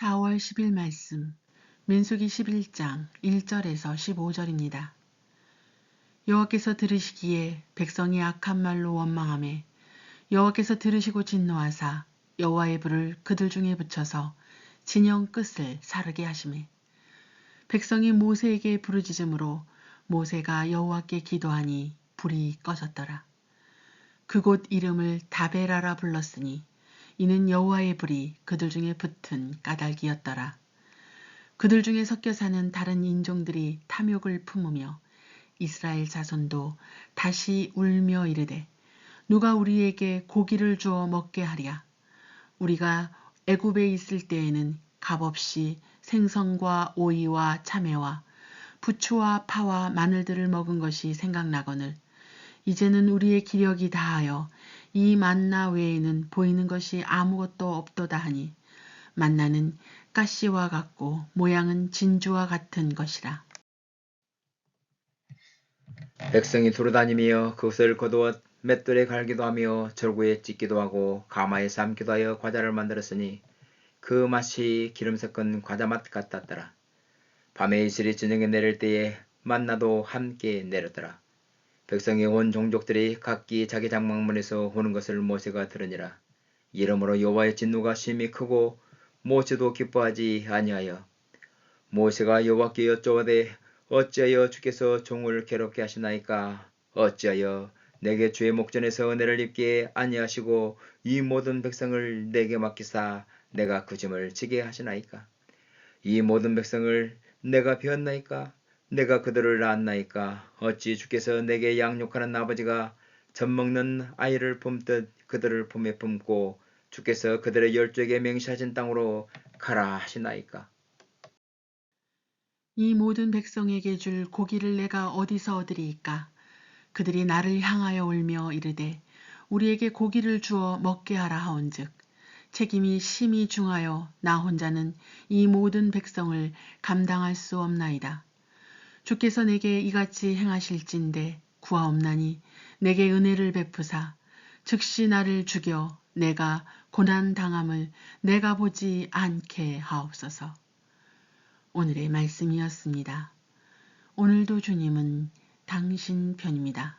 4월 10일 말씀 민수기 11장 1절에서 15절입니다. 여호와께서 들으시기에 백성이 악한 말로 원망함에 여호와께서 들으시고 진노하사 여호와의 불을 그들 중에 붙여서 진영 끝을 사르게 하심에 백성이 모세에게 부르짖음으로 모세가 여호와께 기도하니 불이 꺼졌더라. 그곳 이름을 다베라라 불렀으니 이는 여호와의 불이 그들 중에 붙은 까닭이었더라. 그들 중에 섞여 사는 다른 인종들이 탐욕을 품으며 이스라엘 자손도 다시 울며 이르되 누가 우리에게 고기를 주어 먹게 하랴. 우리가 애굽에 있을 때에는 값없이 생선과 오이와 참외와 부추와 파와 마늘들을 먹은 것이 생각나거늘 이제는 우리의 기력이 다하여 이 만나 외에는 보이는 것이 아무것도 없도다 하니 만나는 가시와 같고 모양은 진주와 같은 것이라. 백성이 두루다니며 그것을 거두어 맷돌에 갈기도 하며 절구에 찢기도 하고 가마에 삶기도 하여 과자를 만들었으니 그 맛이 기름 섞은 과자 맛 같았더라. 밤에 이슬이 저녁에 내릴 때에 만나도 함께 내렸더라. 백성이 온 종족들이 각기 자기 장막문에서 오는 것을 모세가 들으니라. 이러므로 여호와의 진노가 심히 크고 모세도 기뻐하지 아니하여 모세가 여호와께 여쭤오되 어찌하여 주께서 종을 괴롭게 하시나이까? 어찌하여 내게 주의 목전에서 은혜를 입게 아니하시고 이 모든 백성을 내게 맡기사 내가 그 짐을 지게 하시나이까? 이 모든 백성을 내가 배웠나이까 내가 그들을 낳았나이까? 어찌 주께서 내게 양육하는 아버지가 젖 먹는 아이를 품듯 그들을 품에 품고 주께서 그들의 열조에게 맹시하신 땅으로 가라 하시나이까? 이 모든 백성에게 줄 고기를 내가 어디서 얻으리이까? 그들이 나를 향하여 울며 이르되 우리에게 고기를 주어 먹게 하라 하온즉 책임이 심히 중하여 나 혼자는 이 모든 백성을 감당할 수 없나이다. 주께서 내게 이같이 행하실진데 구하옵나니 내게 은혜를 베푸사 즉시 나를 죽여 내가 고난 당함을 내가 보지 않게 하옵소서. 오늘의 말씀이었습니다. 오늘도 주님은 당신 편입니다.